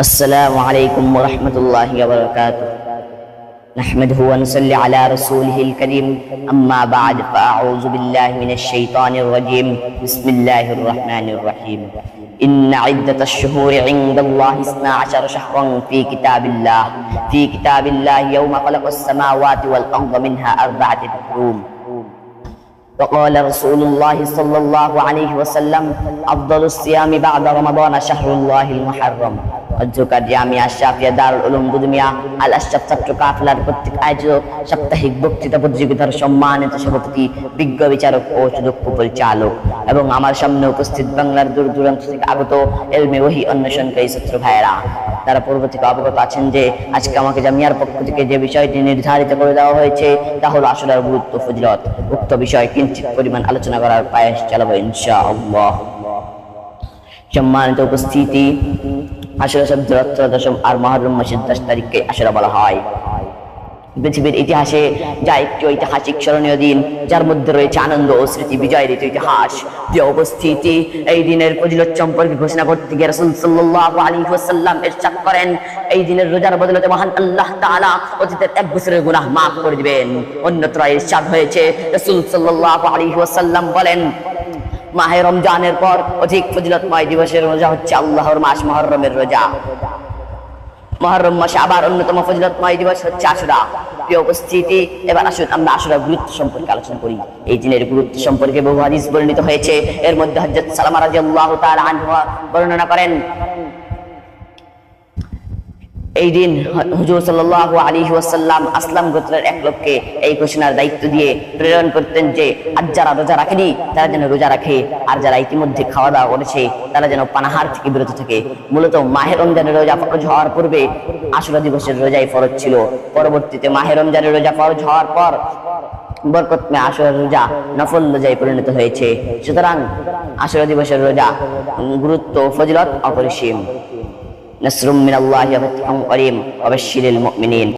السلام عليكم ورحمة الله وبركاته. نحمده ونصلي على رسوله الكريم. أما بعد فأعوذ بالله من الشيطان الرجيم. بسم الله الرحمن الرحيم. إن عدة الشهور عند الله اثنا عشر شهرا في كتاب الله. في كتاب الله يوم خلق السماوات والأرض منها أربعة حروم وقال رسول الله صلى الله عليه وسلم أفضل الصيام بعد رمضان شهر الله المحرم. তারা পূর্ব থেকে অবগত আছেন যে, আজকে আমাকে জামিয়ার পক্ষ থেকে যে বিষয়টি নির্ধারিত করে দেওয়া হয়েছে, তা হলো আসলার গুরুত্ব ফজিলত। উক্ত বিষয় কিঞ্চিত পরিমাণ আলোচনা করার পায়েস চালাবো ইনশাআল্লাহ। সম্মানিত উপস্থিতি। আসলে শব্দের দশম আর মহরম মাসের দশ তারিখকে আসলে বলা হয়। পৃথিবীর ইতিহাসে যা একটি ঐতিহাসিক স্মরণীয় দিন, যার মধ্যে রয়েছে আনন্দ ও স্মৃতি বিজয়ের ইতিহাস। প্রিয় উপস্থিতি, এই দিনের ফজিলত সম্পর্কে ঘোষণা করতে গিয়ে রাসূল সাল্লাল্লাহু আলাইহি ওয়াসাল্লাম ইরশাদ করেন, এই দিনের রোজার বদলতে মহান আল্লাহ তাআলা অতীতের এক বছরের গুনাহ মাফ করে দিবেন। অন্যত্র ইরশাদ হয়েছে, রাসূল সাল্লাল্লাহু আলাইহি ওয়াসাল্লাম বলেন মাহে রমজানের পর অধিক ফজিলতময় দিবসের রোজা হচ্ছে আল্লাহর মাস, মহরমের রোজা। মহরম মাসে আবার অন্যতম ফজিলতময় দিবস হচ্ছে আশুরা। প্রিয় উপস্থিতি, এবার আসুন আমরা গুরুত্ব সম্পর্কে আলোচনা করি। এই দিনের গুরুত্ব সম্পর্কে বহু হাদিস বর্ণিত হয়েছে। এর মধ্যে হযরত সালামা আল্লাহ তার বর্ণনা করেন এই দিন হুজুর সাল্লাল্লাহু আলাইহি ওয়াসাল্লাম আসলাম গোত্রের এক লোককে এই ঘোষণার দায়িত্ব দিয়ে প্রেরণ করতেন যে আর যারা রোজা রাখেনি, তারা যেন রোজা রাখে। আর যারা ইতিমধ্যে খাওয়া দাওয়া করেছে, তারা যেন পানাহার থেকে বিরত থাকে। মূলত মাহের রমজানের রোজা ফরজ হওয়ার পূর্বে আশুরা দিবসের রোজাই ফরজ ছিল। পরবর্তীতে মাহের রমজানের রোজা ফরজ হওয়ার পর বরকতমে আসর রোজা নফল রোজায় পরিণত হয়েছে। সুতরাং আসর দিবসের রোজা গুরুত্ব ফজিলত অপরিসীম। نصر من الله وفتح قريب وبشر المؤمنين.